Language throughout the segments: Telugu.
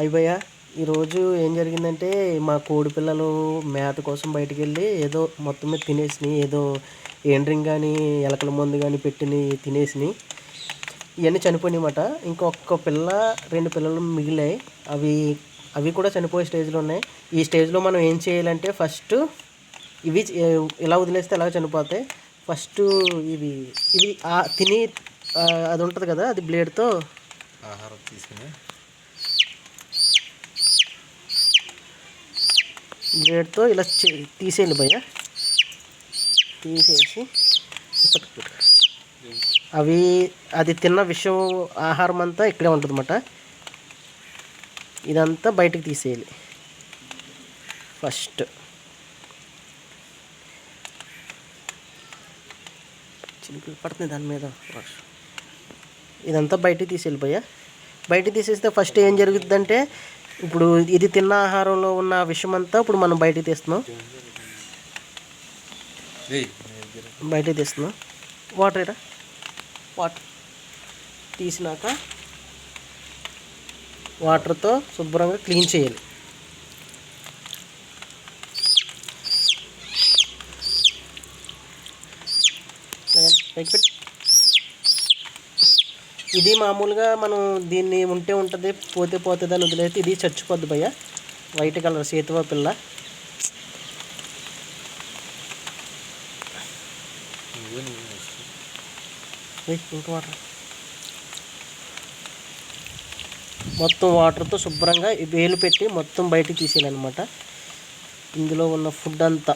అయిపోయా ఈరోజు ఏం జరిగిందంటే మా కోడి పిల్లలు మేత కోసం బయటికి వెళ్ళి ఏదో మొత్తం మీద తినేసినాయి ఏదో ఏండ్రింగ్ కానీ ఎలకల మందు కానీ పెట్టిని తినేసినాయి ఇవన్నీ చనిపోయినాయన్నమాట. ఇంకొక పిల్ల రెండు పిల్లలు మిగిలాయి. అవి అవి కూడా చనిపోయే స్టేజ్లో ఉన్నాయి. ఈ స్టేజ్లో మనం ఏం చేయాలంటే ఫస్ట్ ఇవి ఇలా వదిలేస్తే ఎలా చనిపోతాయి? ఫస్ట్ ఇవి ఇవి ఆ తిని అది ఉంటుంది కదా అది బ్లేడ్తో ఆహారం తీసుకుని బ్లేడ్తో ఇలా చే- తీసేయాలి భయ్య. తీసేసి అవి అది తిన్న విషం ఆహారం అంతా ఇక్కడే ఉంటుందన్నమాట. ఇదంతా బయటకు తీసేయాలి. ఫస్ట్. చినుకులు పడుతుంది దాని మీద. ఇదంతా బయటకు తీసేయాలి భయ్య. బయటకు తీసేస్తే ఫస్ట్ ఏం జరుగుతుందంటే ఇప్పుడు ఇది తిన్న ఆహారంలో ఉన్న విషం అంతా ఇప్పుడు మనం బయటకు తీస్తున్నాం. ఏయ్ బయటకు తీస్తున్నాం. వాటర్ ఇరా వాటర్ తీసినాక వాటర్తో శుభ్రంగా క్లీన్ చేయాలి. పెట్టు. ఇది మామూలుగా మనం దీన్ని ఉంటే ఉంటుంది పోతే పోతుంది అని వదిలేస్తే ఇది చచ్చిపోద్ది భయ్య. వైట్ కలర్ సేతువ పిల్ల. ఇంకా వాటర్ మొత్తం వాటర్తో శుభ్రంగా వేలు పెట్టి మొత్తం బయటికి తీసేయాలన్నమాట. ఇందులో ఉన్న ఫుడ్ అంతా.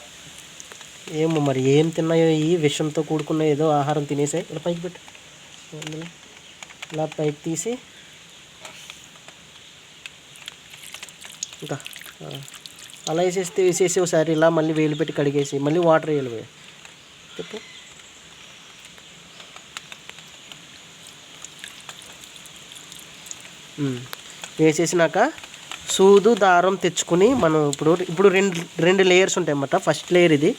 ఏమో మరి ఏం తిన్నాయో ఈ విషంతో కూడుకున్న ఏదో ఆహారం తినేసాయి ఇలా పైకి పెట్టు. అందులో ఇలా పైకి తీసి ఇంకా అలా వేసేస్తే వేసేసి ఒకసారి ఇలా మళ్ళీ వేలు పెట్టి కడిగేసి మళ్ళీ వాటర్ వేయాలి చెప్పు. వేసేసినాక సూదు దారం తెచ్చుకుని మనం ఇప్పుడు ఇప్పుడు రెండు రెండు లేయర్స్ ఉంటాయి అన్నమాట ఫస్ట్ లేయర్ ఇది.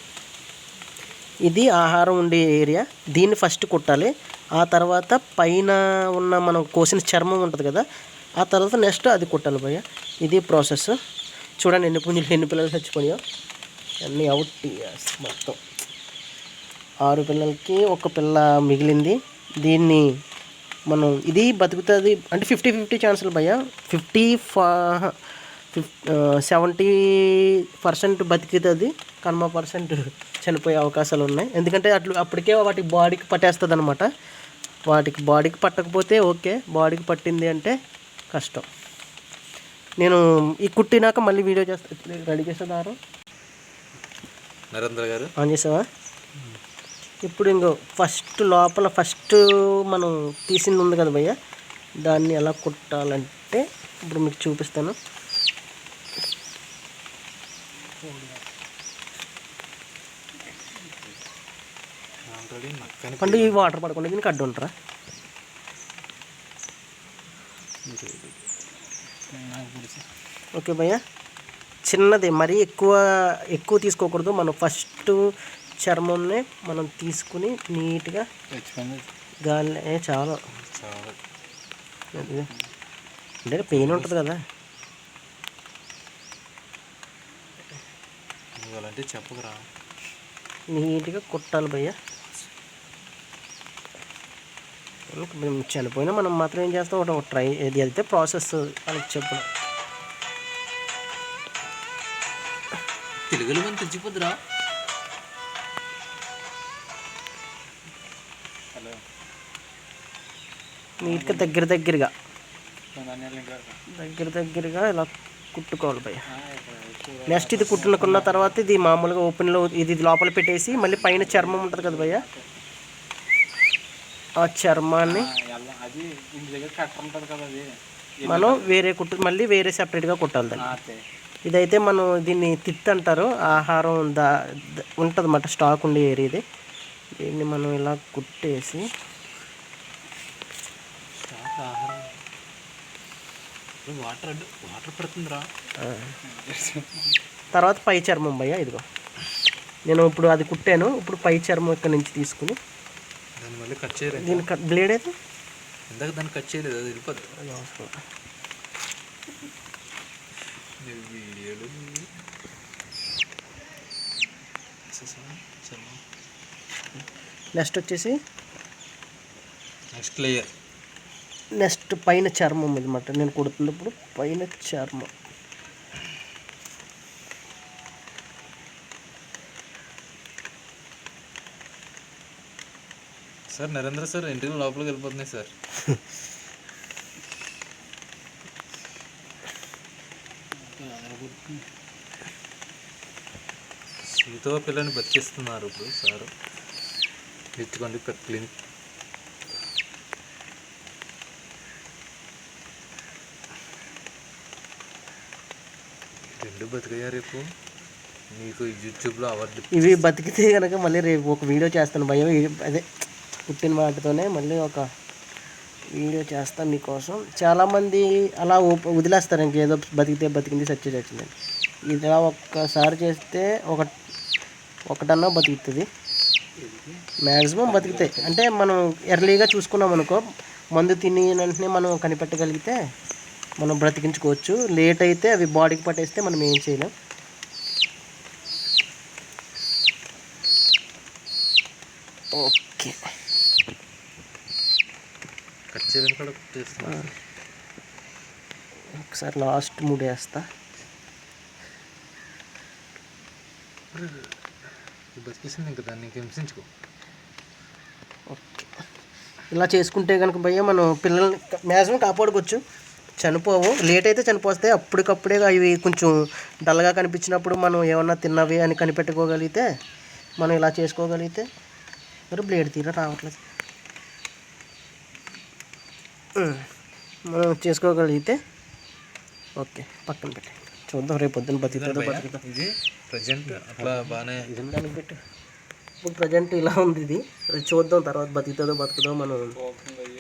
ఇది ఆహారం ఉండే ఏరియా దీన్ని ఫస్ట్ కుట్టాలి. ఆ తర్వాత పైన ఉన్న మనం కోసిన చర్మం ఉంటుంది కదా ఆ తర్వాత నెక్స్ట్ అది కుట్టాలి భయ్య. ఇది ప్రాసెస్ చూడండి ఎన్ని పుంజులు ఎన్ని పిల్లలు చచ్చిపోయాయో అన్నీ అవుట్ మొత్తం. ఆరు పిల్లలకి ఒక పిల్ల మిగిలింది. దీన్ని మనం ఇది బతుకుతుంది అంటే ఫిఫ్టీ ఫిఫ్టీ ఛాన్సులు భయ్య. ఫిఫ్టీ ఫా ఫిఫ్ సెవెంటీ పర్సెంట్ బతికితుంది కనుమ పర్సెంట్ చనిపోయే అవకాశాలు ఉన్నాయి. ఎందుకంటే అట్లు అప్పటికే వాటి బాడీకి పట్టేస్తుంది అనమాట వాటికి బాడీకి పట్టకపోతే ఓకే బాడీకి పట్టింది అంటే కష్టం. నేను ఈ కుట్టినాక మళ్ళీ వీడియో చేస్తా రెడీ చేసేదారు నరేంద్ర గారు. ఆన్ చేసావా? ఇప్పుడు ఇంకో ఫస్ట్ లోపల ఫస్ట్ మనం తీసింది ఉంది కదా భయ్య దాన్ని ఎలా కుట్టాలంటే ఇప్పుడు మీకు చూపిస్తాను. పండు ఈ వాటర్ పడకుండా దీనికి అడ్డు ఉంటారా? ఓకే భయ్య. చిన్నది మరీ ఎక్కువ ఎక్కువ తీసుకోకూడదు. మనం ఫస్ట్ చర్మంని మనం తీసుకుని నీట్గా గాలి చాలా. అంటే పెయిన్ ఉంటుంది కదా. నీట్గా కుట్టాలి భయ్య ఇంక మేము చనిపోయినా మనం మాత్రం ఏం చేస్తాం? ఒకటి ట్రై ఇది అయితే ప్రాసెస్ వాళ్ళకి చెప్పడం. తెలుగులో మనం తెచ్చిపోద్దురా. నీట్గా దగ్గర దగ్గరగా. దగ్గర దగ్గరగా ఇలా కుట్టుకోవాలి భయ్య. నెక్స్ట్ ఇది కుట్టుకున్న తర్వాత ఇది మామూలుగా ఓపెన్లో ఇది ఇది లోపల పెట్టేసి మళ్ళీ పైన చర్మం ఉంటుంది కదా భయ్య? ఆ చర్మాన్ని. అది ఇంటి దగ్గర కట్ట ఉంటుంది కదా అది. మనం వేరే కుట్టు మళ్ళీ వేరే సెపరేట్గా కుట్టాలి దాన్ని. ఇదైతే మనం దీన్ని తిత్ అంటారు. ఆహారం దా ఉంటుంది అన్నమాట స్టాక్ ఉండే ఏరియా ఇది. దీన్ని మనం ఇలా కుట్టేసి వాటర్ వాటర్ పడుతుందిరా. తర్వాత పై చర్మం భయ్య ఇదిగో. నేను ఇప్పుడు అది కుట్టాను. ఇప్పుడు పై చర్మం ఇక్కడ నుంచి తీసుకుని దాని మళ్ళీ కట్ చేయలేదు దీని కట్ బ్లేడ్ అయితే? ఇందాక దాన్ని కట్ చేయలేదు అది వెళ్ళిపోద్ది. అవసరం. వీడియోలు నెక్స్ట్ వచ్చేసి? నెక్స్ట్ లేయర్ నెక్స్ట్ పైన చర్మం అనమాట నేను కుడుతున్నప్పుడు పైన చర్మం. సార్ నరేంద్ర సార్ ఇంటికి లోపలికి వెళ్ళిపోతున్నాయి సార్. సీతో పిల్లని బతికిస్తున్నారు ఇప్పుడు సార్. తెచ్చుకోండి క్లినిక్ రెండు బతికయ్యా రేపు? మీకు యూట్యూబ్లో అవార్డు ఇవి బతికితే కనుక మళ్ళీ రేపు ఒక వీడియో చేస్తాను భయం అదే. పుట్టిన వాటితోనే మళ్ళీ ఒక వీడియో చేస్తా మీకోసం. చాలామంది అలా ఊప- వదిలేస్తారు ఇంకేదో బతికితే బతికింది సచ్చి చచ్చిందని ఇది ఇలా ఒక్కసారి చేస్తే ఒక ఒకటన్నా బతుకుతుంది. మ్యాక్సిమం బతికితే. అంటే మనం ఎర్లీగా చూసుకున్నాం అనుకో మందు తిని వెంటనే మనం కనిపెట్టగలిగితే మనం బ్రతికించుకోవచ్చు. లేట్ అయితే అవి బాడీకి పట్టేస్తే మనం ఏం చేయలేం. ఓకే. కట్ కూడా ఒకసారి లాస్ట్ మూడు వేస్తా. బతికేసింది ఇంకా దాన్ని హింసించుకో. ఓకే. ఇలా చేసుకుంటే కనుక భయ్య మనం పిల్లల్ని మ్యాక్సిమం కాపాడుకోవచ్చు. చనిపోవు. లేట్ అయితే చనిపోస్తాయి అప్పటికప్పుడే అవి కొంచెం డల్గా కనిపించినప్పుడు మనం ఏమన్నా తిన్నవి అని కనిపెట్టుకోగలిగితే మనం ఇలా చేసుకోగలిగితే మరి బ్లేడ్ తీర రావట్లేదు. మనం చేసుకోగలిగితే ఓకే పక్కన పెట్టి. చూద్దాం రేపు పొద్దున్న బతుకుతుందో బతుకుతుందో ఇది ప్రజెంట్ అట్లా బాగానే దానికి పెట్టు. ఇప్పుడు ప్రజెంట్ ఇలా ఉంది ఇది. చూద్దాం తర్వాత బతుకుతుందో బతుకుదో మనం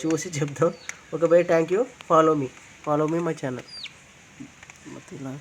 చూసి చెప్దాం. ఒక bye thank you follow me follow me my channel ఇలా